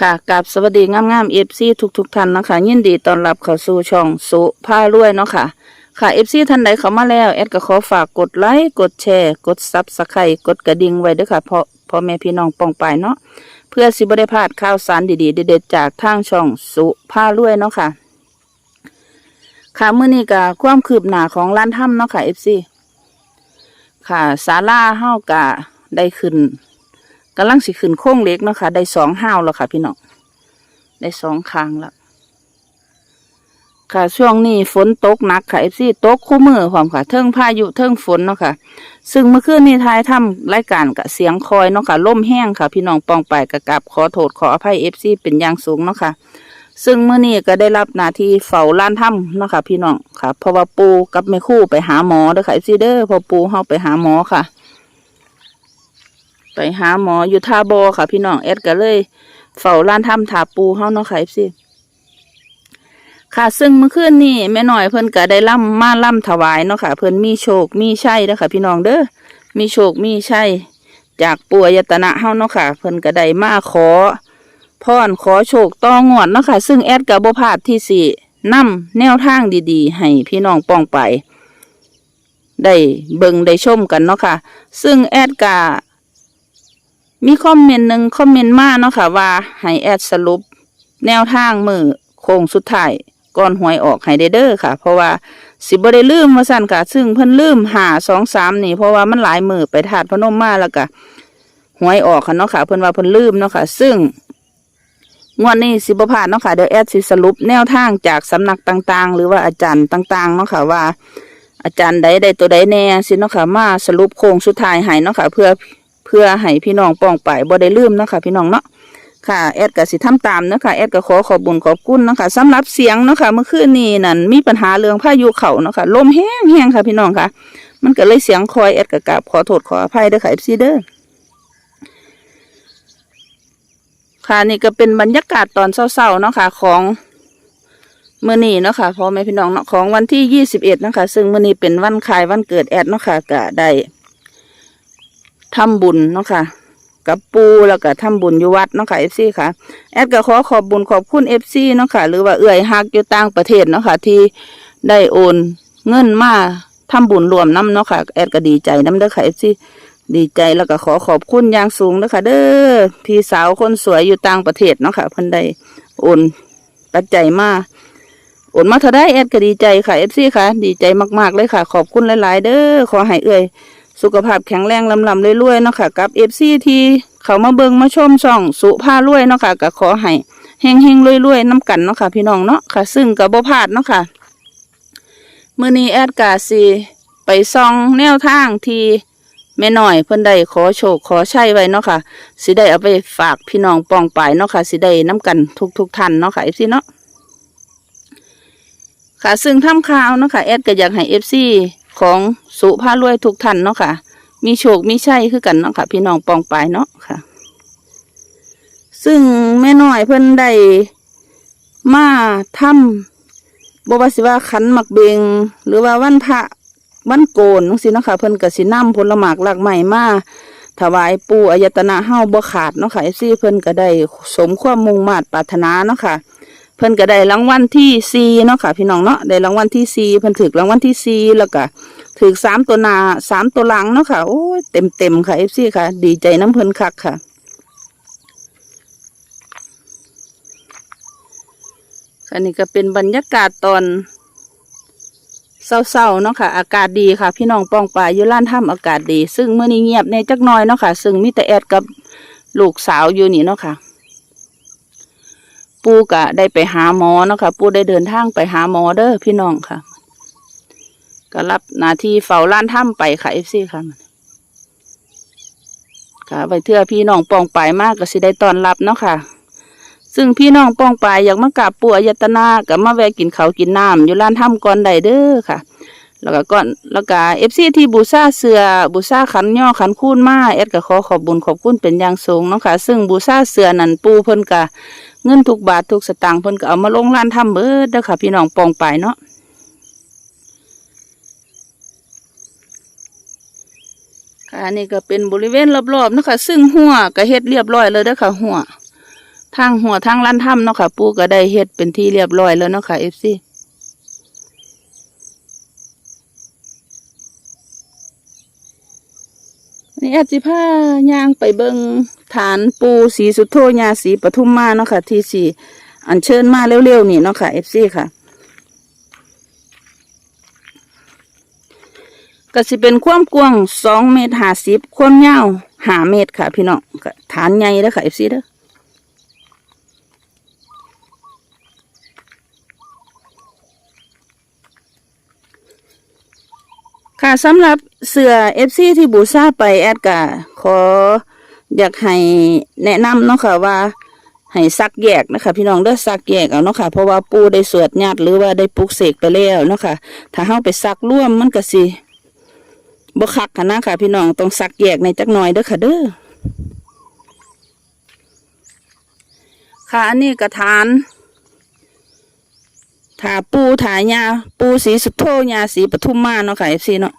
ค่ะกับสวัสดีงามงามเอฟซีทุกๆท่านนะคะ ยินดีต้อนรับเข้าสู่ช่องสุผ้ารวยเนาะค่ะ ค่ะเอฟซีท่านใดเข้ามาแล้ว แอดก็ขอฝากกดไลค์กดแชร์ กดซับสไครต์กดกระดิ่งไว้ด้วยค่ะเพราะพ่อแม่พี่น้องปองไปเนาะเพื่อสิบได้พลาดข่าวสารดีๆเด็ดๆจากทางช่องสุผ้ารวยเนาะค่ะ ค่ะมื้อนี้ก็ความคืบหน้าของร้านถ้ำเนาะค่ะเอฟซีค่ะศาลาเฮากะได้ขึ้น กำลังสิขึ้นโค้งเล็กเนาะค่ะได้สองห้าวแล้วค่ะ พี่น้องได้สองครั้งแล้วค่ะช่วงนี้ฝนตกหนักค่ะเอฟซีตกคู่มือความค่ะ เทิงพายุเทิงฝนเนาะค่ะ ซึ่งเมื่อคืนนี้ทายทำรายการกับเสียงคอยเนาะค่ะล่มแห้งค่ะ พี่น้องปองไปกะกับขอโทษขออภัยเอฟซีเป็นอย่างสูงเนาะค่ะ ซึ่งเมื่อนี้ก็ได้รับหน้าที่เฝ้าล้านถ้ำเนาะค่ะ พี่น้องค่ะเพราะว่าปูกับแม่คู่ไปหาหมอเด้อค่ะเอฟซีเด้อพอปูเฮาไปหาหมอค่ะ ไปหาหมออยู่ท่าบอค่ะ พี่น้องแอดก็เลยเฝ้าร้านทำถาปูเฮาเนาะค่ะสิค่ะ ซึ่งเมื่อคืนนี้แม่น้อยเพิ่นก็ได้ล่ำมาล่ำถวายเนาะค่ะ เพิ่นมีโชคมีชัยเด้อค่ะพี่น้องเด้อมีโชคมีชัยจากปู่ยตนะเฮาเนาะค่ะ เพิ่นก็ได้มาขอพรขอโชคต่องงวดเนาะค่ะ ซึ่งแอดก็บ่พลาดที่สินำแนวทางดีๆ ให้พี่น้องป้องไป ได้เบิ่งได้ชมกันเนาะค่ะ ซึ่งแอดกะ มีคอมเมนต์หนึ่งคอมเมนต์มาเนาะค่ะว่าให้แอดสรุป แนวทางมือโค้งสุดท้ายก่อนหวยออกให้ได้เด้อค่ะ เพราะว่าสิบได้ลืมว่าสั่นค่ะ ซึ่งเพิ่นลืมหาสองสามนี่ เพราะว่ามันหลายมือไปถาดพนมมาแล้วก็หวยออกค่ะเนาะค่ะ เพิ่นว่าเพิ่นลืมเนาะค่ะ ซึ่งงวดนี้สิบ่พาดเนาะค่ะเดี๋ยวแอดสิสรุปแนวทางจากสำนักต่างๆ หรือว่าอาจารย์ต่างๆเนาะค่ะว่า อาจารย์ใดใดตัวใดแน่สิเนาะค่ะมาสรุปโค้งสุดท้ายให้เนาะค่ะเพื่อ เพื่อให้พี่น้องป้องไปบ่ได้ลืมเนาะค่ะพี่น้องเนาะค่ะแอดก็สิทำตามนะคะแอดก็ขอขอบบุญขอบคุณนะคะสำหรับเสียงนะคะเมื่อคืนนี้นั่นมีปัญหาเรื่องพายุเข้าเนาะค่ะลมแห้งแห้งค่ะพี่น้องค่ะ มันก็เลยเสียงคอยแอดก็กาบขอโทษขออภัยเด้อค่ะ FC เด้อค่ะนี่ก็เป็นบรรยากาศตอนเช้าๆเนาะค่ะของเมื้อนี้เนาะค่ะพ่อแม่พี่น้องเนาะของวันที่ยี่สิบเอ็ดนะคะซึ่งเมื้อนี้เป็นวันคล้ายวันเกิดแอดเนาะค่ะก็ได้ ทำบุญเนาะค่ะกับปูแล้วก็ทำบุญอยู่วัดเนาะค่ะเอฟซีค่ะ แอดก็ขอขอบบุญขอบคุณเอฟซีเนาะค่ะ หรือว่าเอื่อยฮักอยู่ต่างประเทศเนาะค่ะ ที่ได้โอนเงินมาทำบุญรวมน้ำเนาะค่ะ แอดก็ดีใจน้ำเด้อค่ะเอฟซีดีใจแล้วก็ขอขอบคุณอย่างสูงเด้อค่ะ เด้อพี่สาวคนสวยอยู่ต่างประเทศเนาะค่ะเพิ่นได้โอนปัจจัยมาโอนมาเท่าได้แอดก็ดีใจค่ะเอฟซีค่ะ ดีใจมากๆเลยค่ะ ขอบคุณหลาย ๆ เด้อขอให้เอื่อย สุขภาพแข็งแรงลำลำรวยๆเนาะค่ะกับเอฟซีที่เขามาเบิงมาชมช่องสุภารวยเนาะค่ะก็ขอให้เฮงเฮงรวยรวยๆน้ำกันเนาะค่ะพี่น้องเนาะค่ะ ซึ่งกับบ่พลาดเนาะค่ะมือนี้แอดกาซีไปซองแนวทางที่แม่หน้อยเพิ่นได้ขอโชคขอใช้ไว้เนาะค่ะสิได้เอาไปฝากพี่น้องปองปายเนาะค่ะสิได้น้ำกันทุกทุกๆท่านเนาะค่ะเอฟซีเนาะค่ะซึ่งทำข่าวเนาะค่ะแอดก็อยากให้เอฟซี ของสุภาพรวยทุกท่านเนาะค่ะ มีโชคมีชัยคือกันเนาะค่ะ พี่น้องปองปายเนาะค่ะ ซึ่งแม่น้อยเพิ่นได้มาทำบว่าสิว่าขันหมักเบง หรือว่าวันพระวันโกนจังซี่เนาะค่ะ เพิ่นก็สินำผลหมากหลากใหม่มาถวายปู่อายตนะเฮาบ่ขาดเนาะค่ะซี่เพิ่นก็ได้สมความมุ่งมาตรปรารถนาเนาะค่ะ เพิ่นก็ได้รางวัลที่สี่เนาะค่ะ พี่น้องเนาะได้รางวัลที่สี่เพิ่นถึกรางวัลที่สี่แล้วก็ถึกสามตัวหนาสามตัวหลังเนาะค่ะโอ้ยเต็มเต็มค่ะเอฟซีค่ะ ดีใจน้ำเพิ่นคักค่ะค่ะนี่ก็เป็นบรรยากาศตอนเศร้าๆเนาะค่ะ อากาศดีค่ะ พี่น้องปองปลายอยู่ล้านถ้ำอากาศดี ซึ่งเมื่อนี้เงียบในจักน้อยเนาะค่ะ ซึ่งมีแต่แอดกับลูกสาวอยู่นี่เนาะค่ะ ปูกะได้ไปหาหมอเนาะค่ะ ปูได้เดินทางไปหาหมอเด้อพี่น้องค่ะ ก็รับหน้าที่เฝ้าล้านถ้ำไปค่ะเอฟซีค่ะค่ะไปเทื่อพี่น้องปองปายมากก็สิได้ตอนรับเนาะค่ะ ซึ่งพี่น้องปองปายอยากมากราบปู่อายตนากับมาแวะกินเขากินน้ำอยู่ร้านถ้ำก่อนใดเด้อค่ะ แล้วก็ก่อนแล้วก็เอฟซีที่บูซาเสือบูซาขันย่อขันคูนมาแอดก็ขอขอบบุญขอบคุณเป็นอย่างสูงเนาะค่ะ ซึ่งบูซาเสือนันปูเพิ่นกะ เงินทุกบาททุกสตางค์เพิ่นก็เอามาลงร้านทำเบิดเด้อค่ะ พี่น้องปองไปเนาะค่ะนี่ก็เป็นบริเวณรอบๆเนาะคะซึ่งหัวก็เฮ็ดเรียบร้อยเลยเด้อค่ะหัวทางหัวทางลั่นถ้ำเนาะค่ะ ปูก็ได้เฮ็ดเป็นที่เรียบร้อยแล้วเนาะค่ะเอฟซีนี่อาจิพายางไปเบิง ฐานปูสีสุดโทยาสีปทุมมาเนาะค่ะ ที่สีอัญเชิญมาเร็วๆนี่เนาะค่ะเอฟซีค่ะก็สิเป็นความกว้างสองเมตรห้าสิบความยาวห้าเมตรค่ะ พี่น้องฐานใหญ่แล้วค่ะเอฟซีเด้อค่ะสำหรับเสือเอฟซีที่บูชาไปแอดกะขอ อยากให้แนะนำเนาะค่ะว่าให้ซักแยกนะคะ พี่น้องเด้อซักแยกเอาเนาะค่ะเพราะว่าปูได้สวดญาติหรือว่าได้ปลุกเสกไปแล้วเนาะค่ะถ้าเฮาไปซักร่วมมันก็สิบ่คักค่ะนะค่ะ พี่น้องต้องสักแยกในจักหน่อยเด้อค่ะเด้อค่ะอันนี้กระถานถาปูถายาปูสีสุดโทยาสีปทุมมาเนาะค่ะเอฟซีเนาะ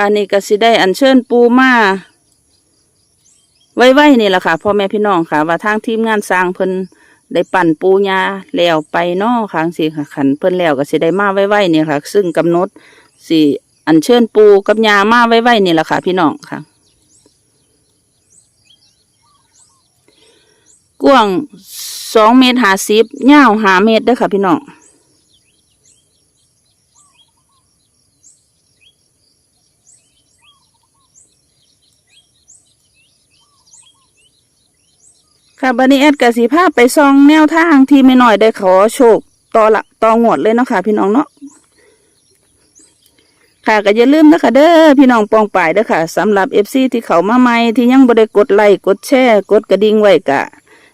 ค่ะนี่ก็สิได้อัญเชิญปูมาไว้ๆนี่แหละค่ะพ่อแม่พี่น้องค่ะ ว่าทางทีมงานสร้างเพิ่นได้ปั่นปูยาแล้วไปเนอค่ะสิค่ะขันเพิ่นแล้วก็สิได้มาไว้ๆนี่ค่ะ ซึ่งกำหนดสิอัญเชิญปูกับยามาไว้ๆนี่แหละค่ะ พี่น้องค่ะกว้างสองเมตรหาสิบยาวหาเมตรเด้อค่ะพี่น้อง ค่ะบันนี้แอดกับสิภาพไปซองแนวทางที่ไม่น้อยได้ขอโชคต่อละต่องวดเลยเนาะค่ะพี่น้องเนาะค่ะก็อย่าลืมนะคะเด้อพี่น้องปองป่ายเด้อค่ะสำหรับเอฟซีที่เขามาใหม่ที่ยังบ่ได้กดไลค์กดแชร์กดกระดิ่งไว้กะ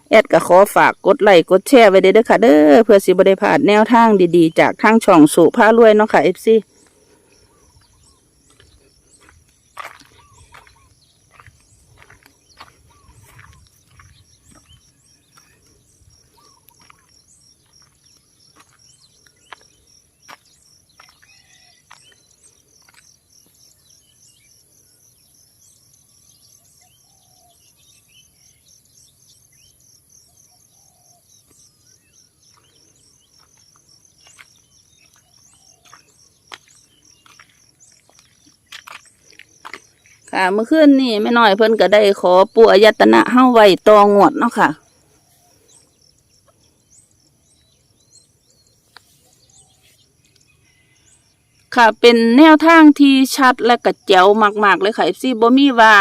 แอดก็ขอฝากกดไลค์กดแชร์ไว้เด้อค่ะเด้อเพื่อสิบ่ได้พลาดแนวทางดีๆ จากทางช่องสู่พารวยเนาะค่ะเอฟซี ค่ะ เมื่อคืนนี่ไม่น้อยเพิ่นก็ได้ขอปู่อายตนะเฮาไว้ตองวดเนาะค่ะ ค่ะเป็นแนวทางที่ชัดและกระเจ๋วมากๆเลยค่ะ FC บ่มีว่า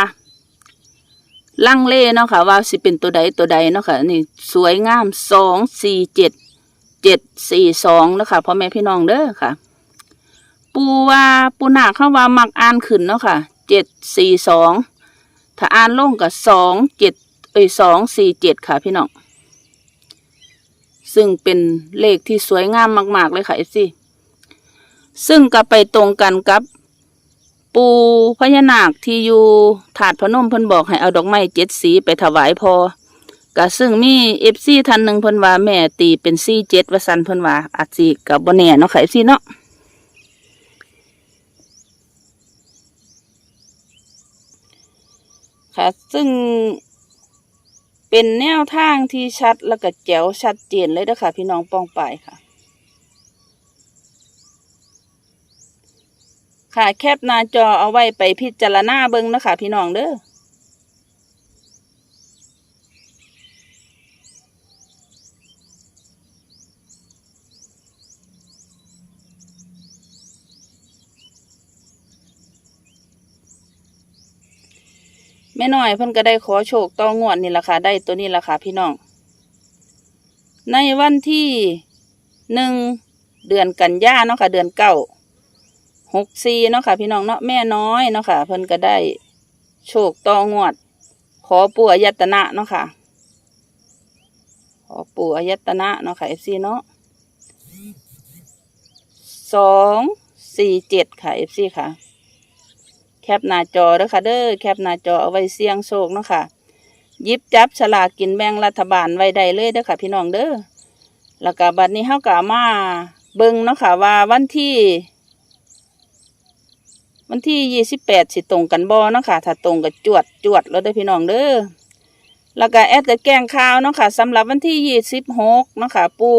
ลังเลเนาะค่ะ ว่าสิเป็นตัวใดตัวใดเนาะค่ะนี่สวยงามสองสี่เจ็ดเจ็ดสี่สองเนาะค่ะพ่อแม่พี่น้องเด้อค่ะ ปูว่าปูนาเข้าว่ามักอ่านขึ้นเนาะค่ะ เจ็ดสี่สองถ้าอ่านลงกับสองเจ็ดเอ้ยสองสี่เจ็ดค่ะพี่น้องซึ่งเป็นเลขที่สวยงามมาก ๆ เลยค่ะ FC ซึ่งก็ไปตรงกันกับ ปูพญานาคที่อยู่ถาดพนมเพิ่นบอกให้เอาดอกไม้เจ็ดสีไปถวายพอก็ซึ่งมีเอฟซีท่านหนึ่งเพิ่นว่าแม่ตีเป็นซีเจ็ดวสันเพิ่นว่าอาจสิกับบ่แน่เนาะค่ะเอฟซีเนาะ ค่ะ ซึ่งเป็นแนวทางที่ชัดแล้วก็แจ๋วชัดเจนเลยนะคะพี่น้องป้องไปค่ะ ค่ะแคปหน้าจอเอาไว้ไปพิจารณาเบิ้งนะคะพี่น้องเด้อ ม่น้อยเพิ่นก็ได้ขอโชคต่องวดนี่ล่ะค่ะได้ตัวนี้ล่ะค่ะพี่น้อง ในวันที่หนึ่งเดือนกันยาเนาะค่ะ เดือนเก้าหกสี่เนาะค่ะ พี่น้องเนาะแม่น้อยเนาะค่ะ เพิ่นก็ได้โชคต่องวด ขอปู่อายตนะเนาะค่ะ ขอปู่อายตนะเนาะค่ะเอฟซีเนาะสองสี่เจ็ดค่ะเอฟซีค่ะ แคปหน้าจอเด้อค่ะเด้อแคปหน้าจอเอาไว้เสี่ยงโชคเนาะค่ะยิบจับฉลากกินแบ่งรัฐบาลไว้ได้เลยเด้อค่ะพี่น้องเด้อแล้วก็บัดนี้เฮาก็มาเบิ่งเนาะค่ะว่าวันที่ วันที่ยี่สิบแปดสิตรงกันบ่เนาะค่ะถ้าตรงกับจวดจวดแล้วเด้อพี่น้องเด้อแล้วก็แอดจะแกงข่าวเนาะค่ะสำหรับวันที่ยี่สิบหกเนาะค่ะปู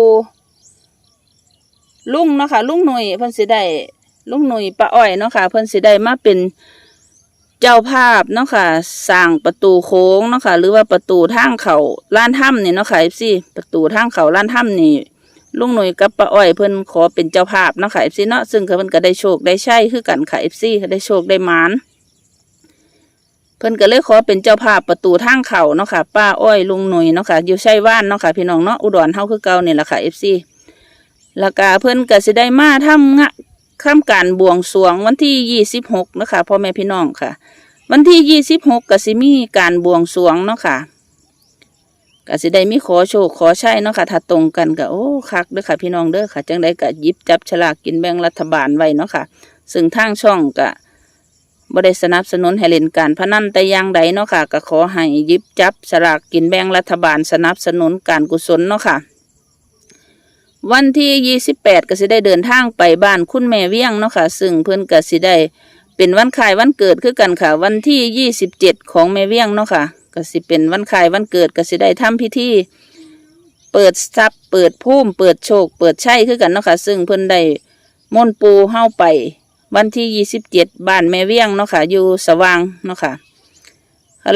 ลุงเนาะค่ะลุงหนุ่ยเพิ่นสิได้ ลุงหนุ่ยป้าอ้อยเนาะค่ะ เพิ่นสิได้มาเป็นเจ้าภาพเนาะค่ะสร้างประตูโค้งเนาะค่ะ หรือว่าประตูทางเขาล้านถ้ำนี่เนาะค่ะสิประตูทางเขาล้านถ้ำนี่ลุงหนุ่ยกับป้าอ้อยเพิ่นขอเป็นเจ้าภาพเนาะค่ะเอฟซีเนาะซึ่งเพิ่นก็ได้โชคได้ใช่คือกันค่ะเอฟซีได้โชคได้หมานเพิ่นก็เลยขอเป็นเจ้าภาพประตูทางเขาเนาะค่ะ ป้าอ้อยลุงหนุ่ยเนาะค่ะอยู่ไชัยว่านเนาะค่ะพี่น้องเนาะอุดรเฮาคือเก่านี่แหละค่ะเอฟซีแล้วก็เพิ่นก็สิได้มาทำงะ ข้ามการบวงสวงวันที่ยี่สิบหกนะคะพ่อแม่พี่น้องค่ะ วันที่ยี่สิบหกกสิมีการบวงสวงเนาะค่ะกสิได้มีขอโชคขอใช้เนาะค่ะถ้าตรงกันก็โอ้คักเด้อค่ะ พี่น้องเด้อค่ะ จังได้ก็ยิบจับฉลากกินแบ่งรัฐบาลไว้เนาะค่ะ ซึ่งทางช่องก็บ่ได้สนับสนุนให้เล่นการพนันแต่อย่างใดเนาะค่ะก็ขอให้ยิบจับฉลากกินแบ่งรัฐบาลสนับสนุนการกุศลเนาะค่ะ วันที่ยี่สิบแปดก็สิได้เดินทางไปบ้านคุณแม่เวียงเนาะค่ะ ซึ่งเพิ่อนก็สิได้เป็นวันคล้ายวันเกิดคือกันค่ะ วันที่ยี่สิบเจ็ดของแม่เวียงเนาะค่ะก็สิเป็นวันคล้ายวันเกิดก็สิได้ทำพิธีเปิดทรัพย์เปิดภูมิเปิดโชค เปิดชัยคือกันเนาะค่ะ ซึ่งเพิ่อนได้มนต์ปูเฮาไป วันที่ยี่สิบเจ็ดบ้านแม่เวียงเนาะค่ะ อยู่สว่างเนาะค่ะ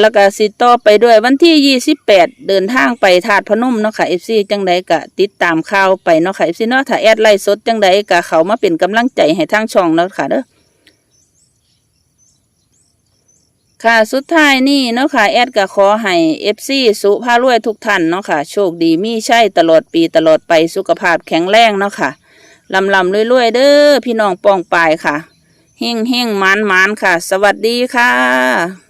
แล้วก็สิต่อไปด้วยวันที่ยี่สิบแปดเดินทางไปถาดพนมเนาะค่ะเอฟซีจังใดก็ติดตามข่าวไปเนาะค่ะเอฟซีเนาะถ้าแอดไลฟ์สดจังใดก็เขามาเป็นกำลังใจให้ทางช่องเนาะค่ะเด้อค่ะสุดท้ายนี่เนาะค่ะแอดก็ขอให้เอฟซีสุภาพรวยทุกท่านเนาะค่ะโชคดีมีใช่ตลอดปีตลอดไปสุขภาพแข็งแรงเนาะค่ะลำลำรวยๆเด้อพี่น้องปองปายค่ะเฮงเฮงมานมานค่ะ สวัสดีค่ะ